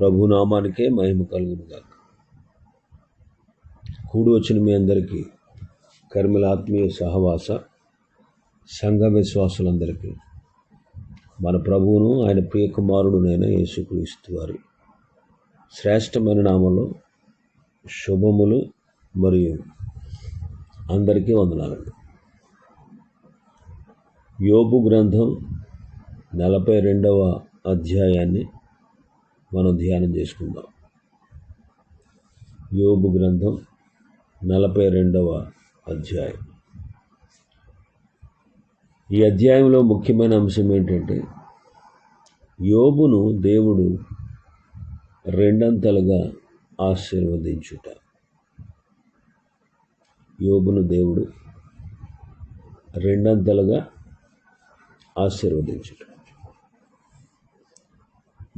ప్రభునామానికే మహిమ కలుగునుగాక. కూడి వచ్చిన మీ అందరికీ కర్మిల ఆత్మీయ సహవాస సంఘ విశ్వాసులందరికీ మన ప్రభువును ఆయన ప్రియ కుమారుడునైన యేసుక్రీస్తు వారి శ్రేష్టమైన నామంలో శుభములు మరియు అందరికీ వందనాలండి. యోబు గ్రంథం నలభై రెండవ అధ్యాయాన్ని మనం ధ్యానం చేసుకుందాం. యోబు గ్రంథం నలభై రెండవ అధ్యాయం. ఈ అధ్యాయంలో ముఖ్యమైన అంశం ఏంటంటే యోబును దేవుడు రెండంతలుగా ఆశీర్వదించుట. యోబును దేవుడు రెండంతలుగా ఆశీర్వదించుట.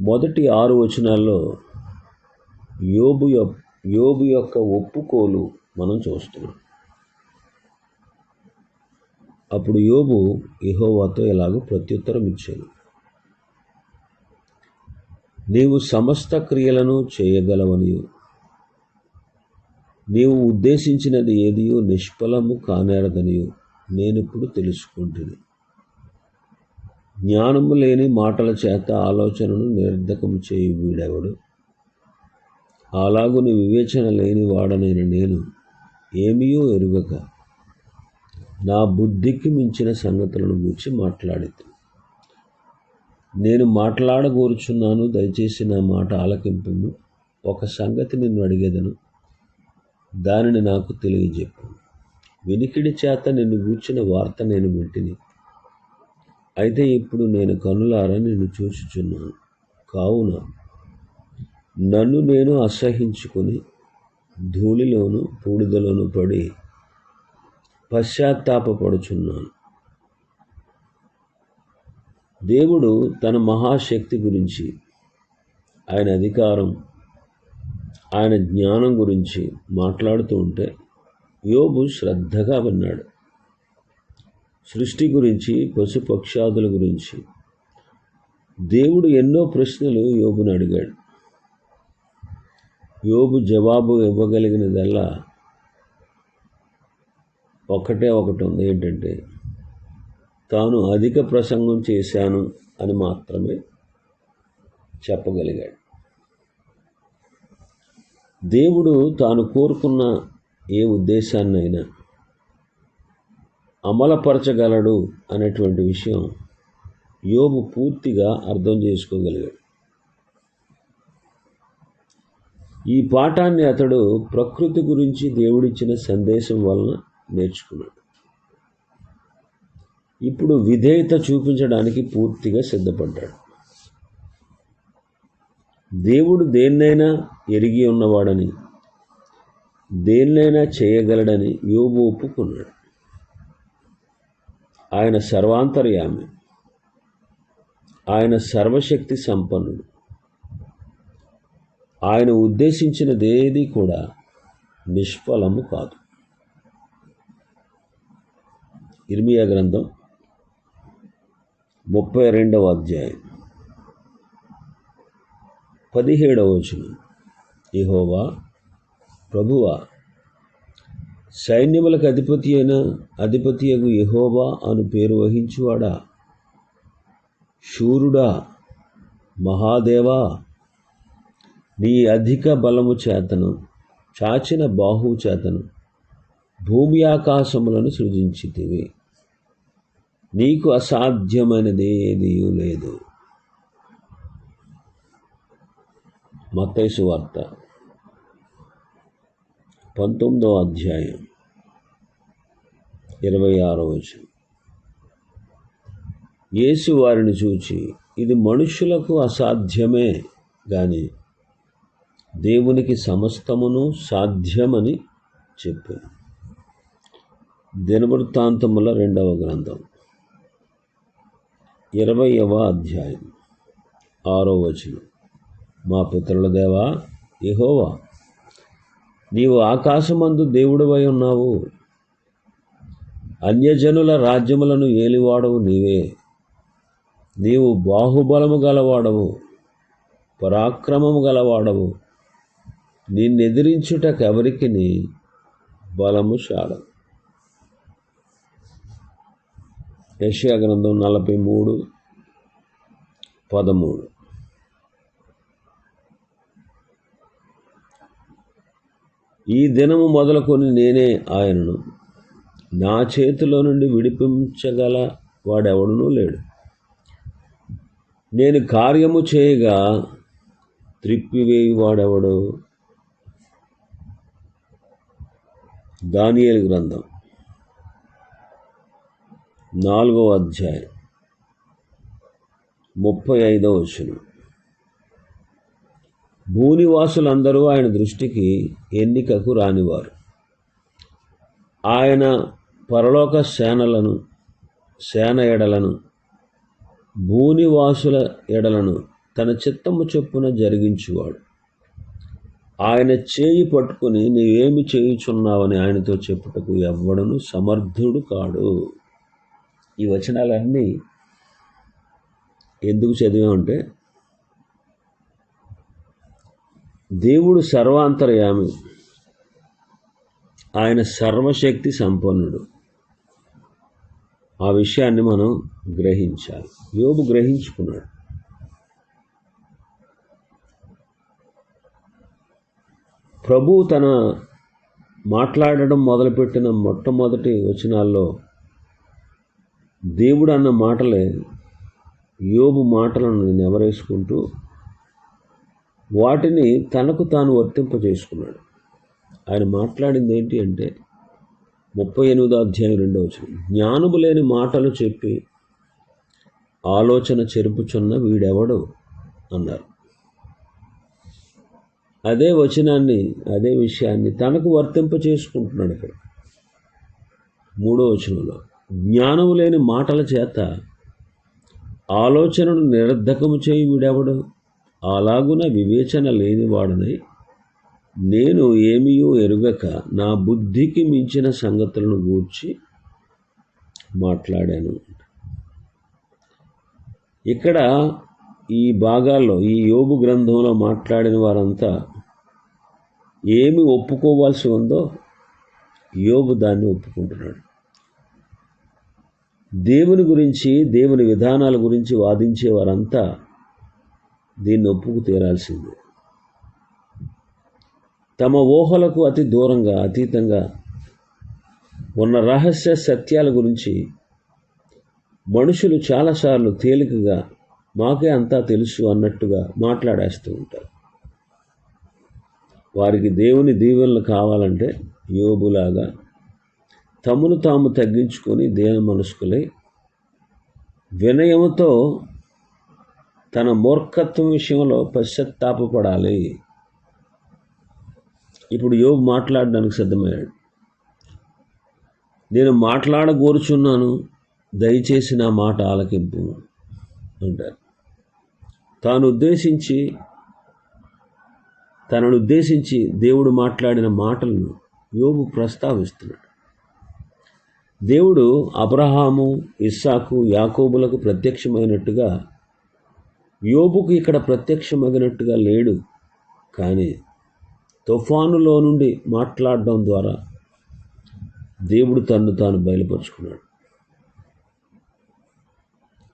మొదటి ఆరు వచనాల్లో యోబు యోబు యొక్క ఒప్పుకోలు మనం చూస్తున్నాం. అప్పుడు యోబు ఇహోవాతో ఇలాగ ప్రత్యుత్తరం ఇచ్చాడు. నీవు సమస్త క్రియలను చేయగలవనియు. నీవు ఉద్దేశించినది ఏదియో నిష్ఫలము కానేరదనియు. నేనిప్పుడు తెలుసుకుంటుంది జ్ఞానము లేని మాటల చేత ఆలోచనను నిర్ధకం చేయు వీడెవడు? అలాగుని వివేచన లేని వాడనైన నేను ఏమీయో ఎరుగక నా బుద్ధికి మించిన సంగతులను గురించి మాట్లాడితే. నేను మాట్లాడగోరుచున్నాను దయచేసి నా మాట ఆలకింపును ఒక సంగతి నిన్ను అడిగేదను దానిని నాకు తెలియజెప్పు. వినికిడి చేత నిన్ను గూర్చిన వార్త నేను వింటిని. అయితే ఇప్పుడు నేను కనులారా నిన్ను చూచుచున్నాను. కావున నన్ను నేను అసహించుకొని ధూళిలోను బూడిదలోను పడి పశ్చాత్తాపపడుచున్నాను. దేవుడు తన మహాశక్తి గురించి ఆయన అధికారం ఆయన జ్ఞానం గురించి మాట్లాడుతూ ఉంటే యోబు శ్రద్ధగా విన్నాడు. సృష్టి గురించి పశుపక్షాదుల గురించి. దేవుడు ఎన్నో ప్రశ్నలు యోబును అడిగాడు. యోబు జవాబు ఇవ్వగలిగినదల్లా ఒకటే ఒకటి ఉంది. ఏంటంటే తాను అధిక ప్రసంగం చేశాను అని మాత్రమే చెప్పగలిగాడు. దేవుడు తాను కోరుకున్న ఏ ఉద్దేశాన్నైనా అమలపరచగలడు అనేటువంటి విషయం యోబు పూర్తిగా అర్థం చేసుకోగలిగాడు. ఈ పాఠాన్ని అతడు ప్రకృతి గురించి దేవుడిచ్చిన సందేశం వలన నేర్చుకున్నాడు. ఇప్పుడు విధేయత చూపించడానికి పూర్తిగా సిద్ధపడ్డాడు. దేవుడు దేన్నైనా ఎరిగి ఉన్నవాడని దేన్నైనా చేయగలడని యోబు ఒప్పుకున్నాడు. ఆయన సర్వాంతర్యామి. ఆయన సర్వశక్తి సంపన్నుడు. ఆయన ఉద్దేశించినదేది కూడా నిష్ఫలము కాదు. ఇర్మియా గ్రంథం ముప్పై రెండవ అధ్యాయం. పదిహేడవ వచనం. ఇహోవా ప్రభువా సైన్యములకు అధిపతి అయిన అధిపతి అగు యహోబా అను పేరు వహించువాడా? శూరుడా మహాదేవా నీ అధిక బలము చేతను చాచిన బాహువు చేతను భూమి ఆకాశములను సృజించితివి. నీకు అసాధ్యమైనది లేదు. మతైసు వార్త పంతొమ్మిదవ అధ్యాయం ఇరవై ఆరో వచనం. యేసు వారిని చూచి ఇది మనుషులకు అసాధ్యమే కానీ దేవునికి సమస్తమును సాధ్యమని చెప్పాను. దినవృత్తాంతముల రెండవ గ్రంథం ఇరవయవ అధ్యాయం ఆరో వచనం. మా పితరుల దేవా యహోవా నీవు ఆకాశమందు దేవుడవై ఉన్నావు. అన్యజనుల రాజ్యములను ఏలివాడవు నీవే. నీవు బాహుబలము గలవాడవు పరాక్రమము గలవాడవు. నిన్నెదిరించుటకెవరికి బలము చాలదు. యషియా గ్రంథం నలభై మూడు పదమూడు. ఈ దినము మొదలుకొని నేనే ఆయనను. నా చేతిలో నుండి విడిపించగల వాడెవడునూ లేడు. నేను కార్యము చేయగా త్రిప్పివేయువాడెవడు? వాడెవడు గ్రంథం. నాలుగవ అధ్యాయం. ముప్పై ఐదవ వచనం. భూనివాసులందరూ ఆయన దృష్టికి ఎన్నికకు రానివారు. ఆయన పరలోక సేనలను సేన ఎడలను భూనివాసుల ఎడలను తన చిత్తము చొప్పున జరిగించువాడు. ఆయన చేయి పట్టుకుని నీవేమి చేయుచున్నావని ఆయనతో చెప్పుటకు ఎవ్వడను సమర్థుడు కాడు. ఈ వచనాలన్నీ ఎందుకు చదివామంటే దేవుడు సర్వాంతర్యామి. ఆయన సర్వశక్తి సంపన్నుడు. ఆ విషయాన్ని మనం గ్రహించాలి. యోబు గ్రహించుకున్నాడు. ప్రభు తన మాట్లాడడం మొదలుపెట్టిన మొట్టమొదటి వచనాల్లో దేవుడు అన్న మాటలే యోబు మాటలను నెవరేసుకుంటూ వాటిని తనకు తాను వర్తింపజేసుకున్నాడు. ఆయన మాట్లాడింది ఏంటి అంటే ముప్పై ఎనిమిదో అధ్యాయం రెండో వచ్చిన జ్ఞానము లేని మాటలు చెప్పి ఆలోచన చెరుపుచున్న వీడెవడు? అన్నారు. అదే వచనాన్ని అదే విషయాన్ని తనకు వర్తింప చేసుకుంటున్నాడు ఇక్కడ. మూడో వచనంలో జ్ఞానము లేని మాటల చేత ఆలోచనను నిరర్ధకము చేయి వీడెవడు? అలాగున వివేచన లేనివాడనై నేను ఏమీయో ఎరుగక నా బుద్ధికి మించిన సంగతులను గూర్చి మాట్లాడాను. ఇక్కడ ఈ భాగాల్లో ఈ యోగు గ్రంథంలో మాట్లాడిన వారంతా ఏమి ఒప్పుకోవాల్సి ఉందో యోగు దాన్ని ఒప్పుకుంటున్నాడు. దేవుని గురించి దేవుని విధానాల గురించి వాదించే వారంతా దీన్ని ఒప్పుకు తీరాల్సిందే. తమ ఊహలకు అతి దూరంగా అతీతంగా ఉన్న రహస్య సత్యాల గురించి మనుషులు చాలాసార్లు తేలికగా మాకే అంతా తెలుసు అన్నట్టుగా మాట్లాడేస్తూ ఉంటారు. వారికి దేవుని దీవెనలు కావాలంటే యోబులాగా తమను తాము తగ్గించుకొని దేన మనసుకులై వినయముతో తన మూర్ఖత్వం విషయంలో పశ్చాత్తాపడాలి ఇప్పుడు యోగు మాట్లాడడానికి సిద్ధమయ్యాడు. నేను మాట్లాడగోరుచున్నాను దయచేసి నా మాట ఆలకింపు అంటారు. తాను ఉద్దేశించి తనను ఉద్దేశించి దేవుడు మాట్లాడిన మాటలను యోగు ప్రస్తావిస్తున్నాడు. దేవుడు అబ్రహాము ఇస్సాకు యాకోబులకు ప్రత్యక్షమైనట్టుగా యోబుకు ఇక్కడ ప్రత్యక్షమగినట్టుగా లేడు. కానీ తుఫానులో నుండి మాట్లాడడం ద్వారా దేవుడు తన్ను తాను బయలుపరుచుకున్నాడు.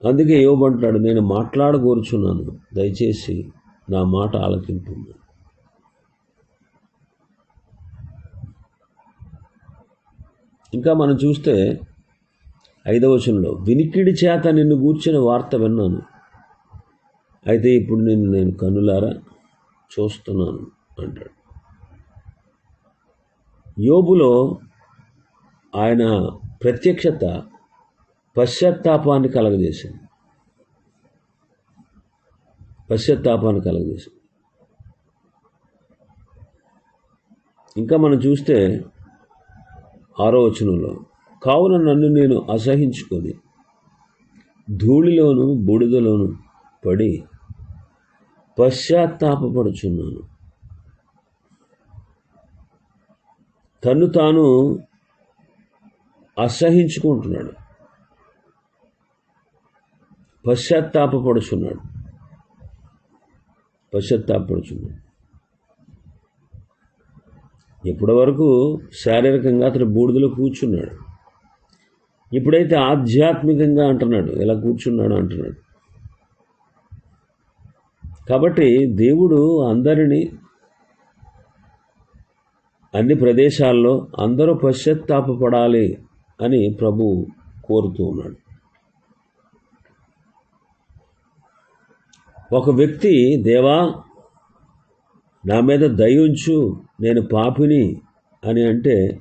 అందుకే యోబంటాడు నేను మాట్లాడగోరుచున్నాను. దయచేసి నా మాట ఆలకింపు ఇంకా మనం చూస్తే ఐదవచనంలో వినికిడి చేత నిన్ను గూర్చిన వార్త విన్నాను. అయితే ఇప్పుడు నేను నేను కనులారా చూస్తున్నాను అంటాడు. యోబులో ఆయన ప్రత్యక్షత పశ్చాత్తాపాన్ని కలగజేసింది. పశ్చాత్తాపాన్ని కలగజేసింది. ఇంకా మనం చూస్తే ఆరో వచనంలో కావున నన్ను నేను అసహించుకొని ధూళిలోను బూడిదలోను పడి పశ్చాత్తాపడుచున్నాను తను తాను అసహించుకుంటున్నాడు. పశ్చాత్తాపడుచున్నాడు పశ్చాత్తాపడుచున్నాడు ఇప్పటి వరకు శారీరకంగా అతడు బూడిదలో కూర్చున్నాడు. ఇప్పుడైతే ఆధ్యాత్మికంగా అంటున్నాడు. ఎలా కూర్చున్నాడు అంటున్నాడు. కాబట్టి దేవుడు అందరినీ అన్ని ప్రదేశాల్లో అందరూ పశ్చాత్తాపడాలి అని ప్రభు కోరుతూ ఉన్నాడు. ఒక వ్యక్తి దేవా నా మీద దయుంచు నేను పాపిని అని అంటే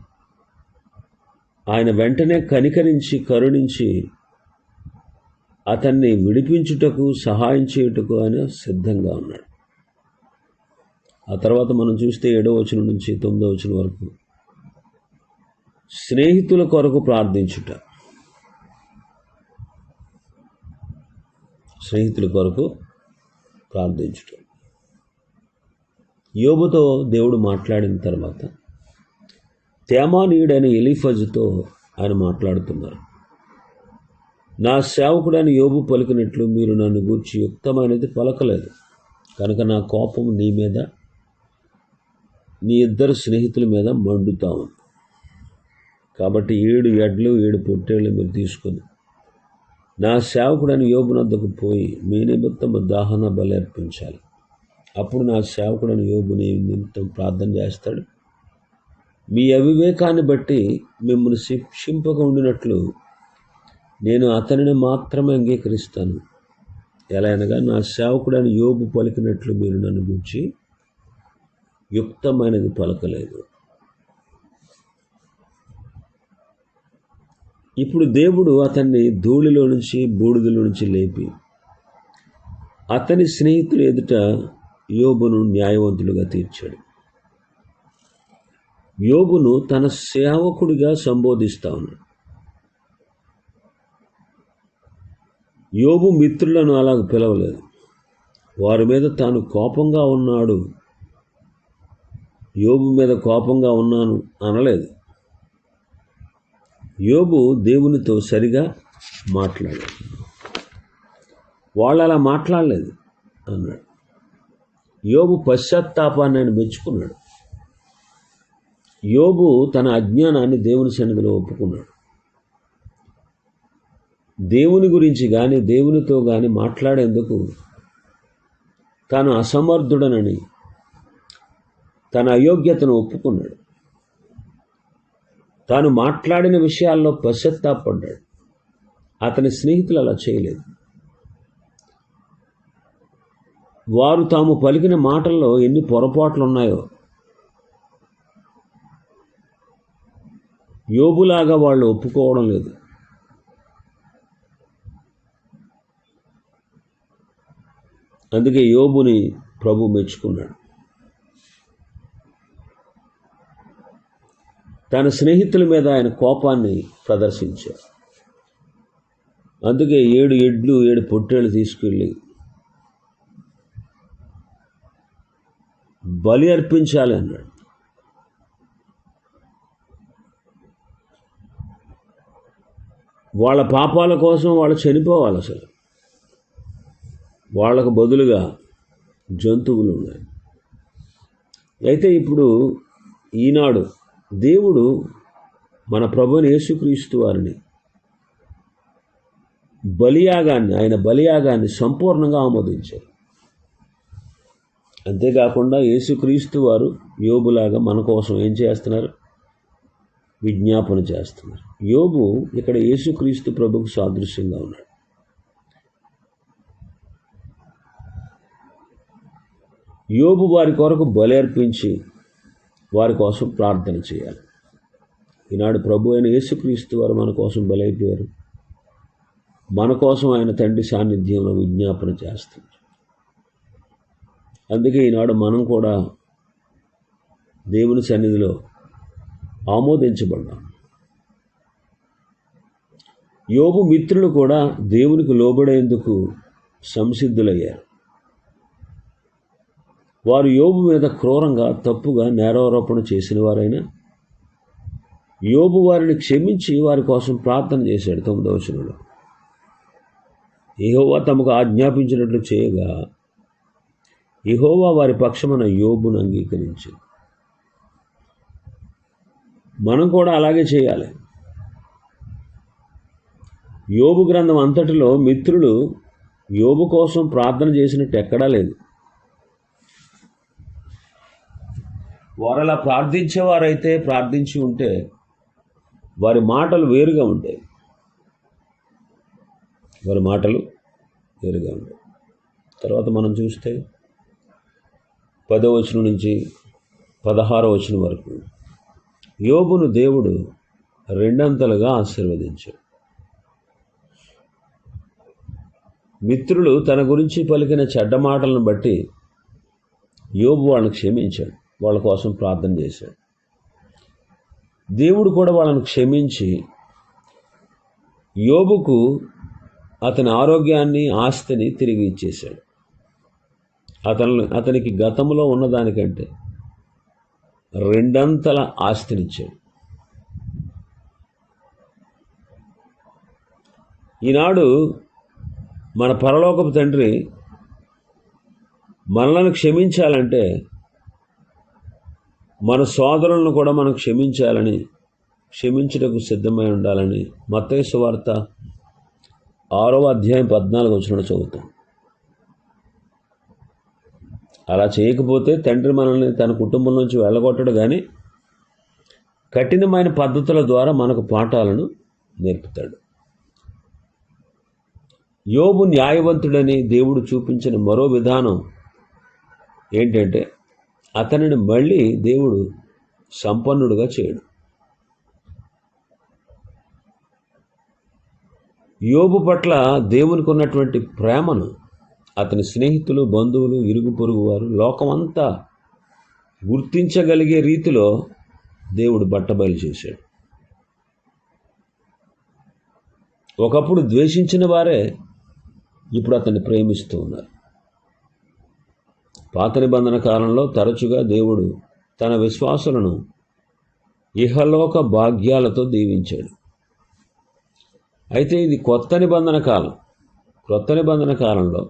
ఆయన వెంటనే కనికరించి కరుణించి అతన్ని విడిపించుటకు సహాయం చేయుటకు ఆయన సిద్ధంగా ఉన్నాడు ఆ తర్వాత మనం చూస్తే ఏడో వచనం నుంచి తొమ్మిదో వచనం వరకు స్నేహితుల కొరకు ప్రార్థించుట. స్నేహితుల కొరకు ప్రార్థించుట. యోబుతో దేవుడు మాట్లాడిన తర్వాత తేమానీయుడైన ఎలిఫజ్తో ఆయన మాట్లాడుతున్నారు. నా సేవకుడైన యోబు పలికినట్లు మీరు నన్ను గూర్చి యుక్తమైనది పలకలేదు. కనుక నా కోపం నీ మీద నీ ఇద్దరు స్నేహితుల మీద మండుతా ఉంది. కాబట్టి ఏడు ఎడ్లు ఏడు పొట్టేళ్ళు మీరు తీసుకొని నా సేవకుడని యోబునద్దకు పోయి మీ నిమిత్తం దాహన బలి అర్పించాలి. అప్పుడు నా సేవకుడని యోబుని నిమిత్తం ప్రార్థన చేస్తాడు. మీ అవివేకాన్ని బట్టి మిమ్మల్ని శిక్షింపక ఉండినట్లు నేను అతనిని మాత్రమే అంగీకరిస్తాను. ఎలా అనగా నా సేవకుడని యోబు పలికినట్లు మీరు నన్ను గురించి యుక్తమైనది పలకలేదు. ఇప్పుడు దేవుడు అతన్ని ధూళిలో నుంచి బూడిదలో నుంచి లేపి అతని స్నేహితులు ఎదుట యోబును న్యాయవంతులుగా తీర్చాడు. యోబును తన సేవకుడిగా సంబోధిస్తా ఉన్నాడు. యోబు మిత్రులను అలాగ పిలవలేదు. వారి మీద తాను కోపంగా ఉన్నాడు. యోబు మీద కోపంగా ఉన్నాను అనలేదు. యోబు దేవునితో సరిగా మాట్లాడాడు వాళ్ళు అలా మాట్లాడలేదు అన్నాడు. యోబు పశ్చాత్తాపాన్ని ఆయన మెచ్చుకున్నాడు. యోబు తన అజ్ఞానాన్ని దేవుని సన్నిధిలో ఒప్పుకున్నాడు. దేవుని గురించి కానీ దేవునితో కానీ మాట్లాడేందుకు తాను అసమర్థుడనని తన అయోగ్యతను ఒప్పుకున్నాడు. తాను మాట్లాడిన విషయాల్లో పశ్చత్తాపడ్డాడు. అతని స్నేహితులు అలా చేయలేదు. వారు తాము పలికిన మాటల్లో ఎన్ని పొరపాట్లు ఉన్నాయో యోబులాగా వాళ్ళు ఒప్పుకోవడం లేదు. అందుకే యోబుని ప్రభు మెచ్చుకున్నాడు. తన స్నేహితుల మీద ఆయన కోపాన్ని ప్రదర్శించారు అందుకే ఏడు ఎడ్లు ఏడు పొట్టేళ్ళు తీసుకెళ్ళి బలి అర్పించాలి అన్నాడు. వాళ్ళ పాపాల కోసం వాళ్ళు చనిపోవాలి అసలు. వాళ్ళకు బదులుగా జంతువులు ఉన్నాయి అయితే ఇప్పుడు ఈనాడు దేవుడు మన ప్రభుని యేసుక్రీస్తు వారిని బలియాగాన్ని ఆయన బలియాగాన్ని సంపూర్ణంగా ఆమోదించారు అంతేకాకుండా యేసుక్రీస్తు వారు యోబులాగా మన కోసం ఏం చేస్తున్నారు? విజ్ఞాపన చేస్తున్నారు. యోబు ఇక్కడ యేసుక్రీస్తు ప్రభుకు సాదృశ్యంగా ఉన్నాడు. యోబు వారి కొరకు బలేర్పించి వారి కోసం ప్రార్థన చేయాలి. ఈనాడు ప్రభు అయిన యేసుక్రీస్తు వారు మన కోసం బలైపోయారు. మన కోసం ఆయన తండ్రి సాన్నిధ్యంలో విజ్ఞాపన చేస్తుంది అందుకే ఈనాడు మనం కూడా దేవుని సన్నిధిలో ఆమోదించబడ్డాం. యోగు మిత్రులు కూడా దేవునికి లోబడేందుకు సంసిద్ధులయ్యారు. వారు యోబు మీద క్రూరంగా తప్పుగా నేరారోపణ చేసిన వారైనా యోబు వారిని క్షమించి వారి కోసం ప్రార్థన చేశాడు తొమ్మిదవ వచనంలో. ఇహోవా తమకు ఆజ్ఞాపించినట్లు చేయగా ఇహోవా వారి పక్షమున యోబును అంగీకరించింది మనం కూడా అలాగే చేయాలి. యోబు గ్రంథం అంతటిలో మిత్రులు యోబు కోసం ప్రార్థన చేసినట్టు ఎక్కడా లేదు. వారు అలా ప్రార్థించేవారైతే ప్రార్థించి ఉంటే వారి మాటలు వేరుగా ఉంటాయి. వారి మాటలు వేరుగా ఉంటాయి. తర్వాత మనం చూస్తే పదో వచనం నుంచి పదహారో వచనం వరకు యోగును దేవుడు రెండంతలుగా ఆశీర్వదించాడు. మిత్రులు తన గురించి పలికిన చెడ్డ మాటలను బట్టి యోబు వాళ్ళని క్షమించాడు. వాళ్ళ కోసం ప్రార్థన చేశాడు. దేవుడు కూడా వాళ్ళను క్షమించి యోబుకు అతని ఆరోగ్యాన్ని ఆస్తిని తిరిగి ఇచ్చేశాడు. అతను అతనికి గతంలో ఉన్నదానికంటే రెండంతల ఆస్తినిచ్చాడు. ఈనాడు మన పరలోకపు తండ్రి మనలను క్షమించాలంటే మన సోదరులను కూడా మనం క్షమించాలని క్షమించుటకు సిద్ధమై ఉండాలని మత్తేసు వార్త ఆరవ అధ్యాయం పద్నాలుగు వచ్చిన చదువుతాం. అలా చేయకపోతే తండ్రి మనల్ని తన కుటుంబం నుంచి వెళ్ళగొట్టడు కానీ కఠినమైన పద్ధతుల ద్వారా మనకు పాఠాలను నేర్పుతాడు. యోబు న్యాయవంతుడని దేవుడు చూపించిన మరో విధానం ఏంటంటే అతనిని మళ్ళీ దేవుడు సంపన్నుడుగా చేయడు. యోబు పట్ల దేవునికి ఉన్నటువంటి ప్రేమను అతని స్నేహితులు బంధువులు ఇరుగు పొరుగు వారు లోకమంతా గుర్తించగలిగే రీతిలో దేవుడు బట్టబయలు చేశాడు. ఒకప్పుడు ద్వేషించిన వారే ఇప్పుడు అతన్ని ప్రేమిస్తూ ఉన్నారు. పాత నిబంధన కాలంలో తరచుగా దేవుడు తన విశ్వాసులను ఇహలోక భాగ్యాలతో దీవించాడు. అయితే ఇది కొత్త నిబంధన కాలం. కొత్త నిబంధన కాలంలో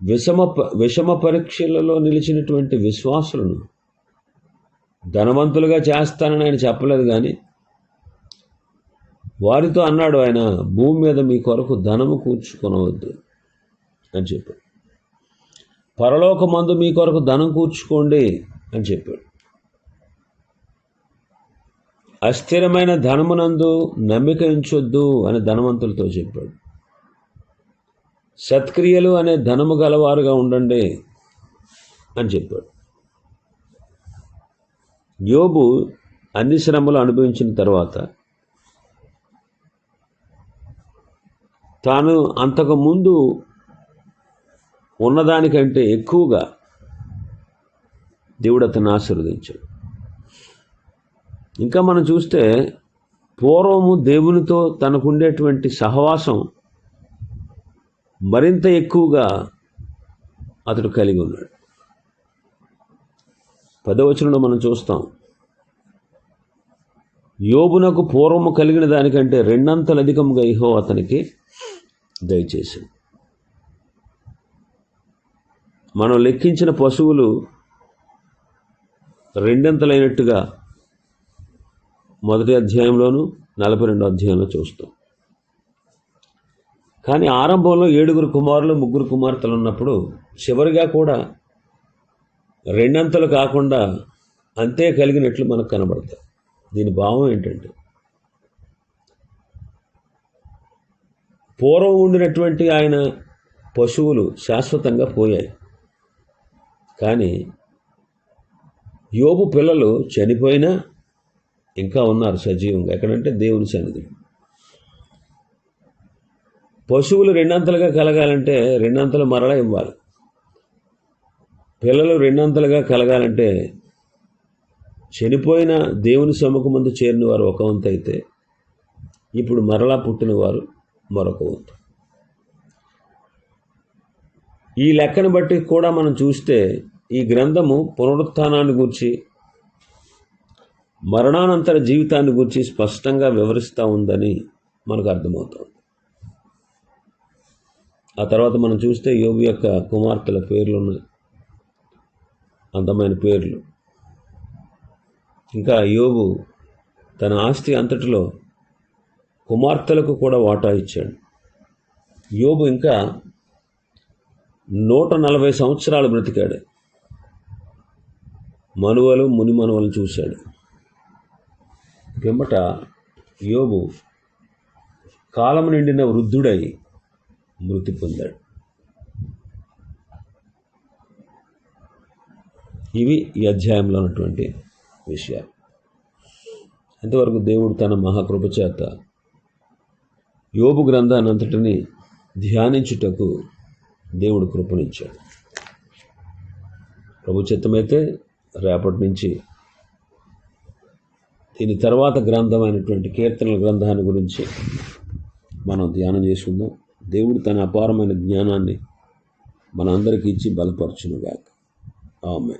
విషమ విషమ పరీక్షలలో నిలిచినటువంటి విశ్వాసులను ధనవంతులుగా చేస్తానని ఆయన చెప్పలేదు కానీ వారితో అన్నాడు ఆయన భూమి మీద మీ కొరకు ధనము కూర్చుకొనవద్దు అని చెప్పాడు. పరలోకమందు మీ కొరకు ధనం కూర్చుకోండి అని చెప్పాడు. అస్థిరమైన ధనమునందు నమ్మిక ఉంచొద్దు అని ధనవంతులతో చెప్పాడు. సత్క్రియలు అనే ధనము గలవారుగా ఉండండి అని చెప్పాడు. యోబు అన్ని శ్రమలు అనుభవించిన తర్వాత తాను అంతకు ముందు ఉన్నదానికంటే ఎక్కువగా దేవుడు అతను ఆశీర్వదించాడు. ఇంకా మనం చూస్తే పూర్వము దేవునితో తనకుండేటువంటి సహవాసం మరింత ఎక్కువగా అతడు కలిగి ఉన్నాడు. పదవచనంలో మనం చూస్తాం యోబునకు పూర్వము కలిగిన దానికంటే రెండంతలు అధికంగా ఇహో అతనికి దయచేసింది మనం లెక్కించిన పశువులు రెండంతలైనట్టుగా మొదటి అధ్యాయంలోను నలభై రెండో అధ్యాయంలో చూస్తాం. కానీ ఆరంభంలో ఏడుగురు కుమారులు ముగ్గురు కుమార్తెలు ఉన్నప్పుడు చివరిగా కూడా రెండంతలు కాకుండా అంతే కలిగినట్లు మనకు కనబడతాయి. దీని భావం ఏంటంటే పూర్వం ఉండినటువంటి ఆయన పశువులు శాశ్వతంగా పోయాయి. కానీ యోబు పిల్లలు చనిపోయినా ఇంకా ఉన్నారు సజీవంగా. ఎక్కడంటే దేవుని సన్నిధి పశువులు రెండంతలుగా కలగాలంటే రెండంతలు మరలా ఇవ్వాలి. పిల్లలు రెండంతలుగా కలగాలంటే చనిపోయిన దేవుని సముఖ ముందు చేరిన వారు ఒక వంతు అయితే ఇప్పుడు మరలా పుట్టినవారు మరొక వంతు. ఈ లెక్కను బట్టి కూడా మనం చూస్తే ఈ గ్రంథము పునరుత్థానాన్ని గురించి మరణానంతర జీవితాన్ని గురించి స్పష్టంగా వివరిస్తూ ఉందని మనకు అర్థమవుతుంది. ఆ తర్వాత మనం చూస్తే యోగు యొక్క కుమార్తెల పేర్లు ఉన్నాయి. అందమైన పేర్లు. ఇంకా యోగు తన ఆస్తి అంతటిలో కుమార్తెలకు కూడా వాటా ఇచ్చాడు. యోగు ఇంకా నూట నలభై సంవత్సరాలు బ్రతికాడు. మనువలు ముని మనువలను చూశాడు. పిమ్మట యోబు కాలం నిండిన వృద్ధుడై మృతి పొందాడు. ఇవి ఈ అధ్యాయంలో ఉన్నటువంటి విషయాలు. ఇంతవరకు దేవుడు తన మహాకృప చేత యోబు గ్రంథాన్ని అంతటిని ధ్యానించుటకు దేవుడు కృపణించాడు ప్రభు చిత్తమైతే రేపటి నుంచి దీని తర్వాత గ్రంథమైనటువంటి కీర్తనల గ్రంథాన్ని గురించి మనం ధ్యానం చేసుకుందాం. దేవుడు తన అపారమైన జ్ఞానాన్ని మనందరికీ ఇచ్చి బలపరచునుగాక. ఆమె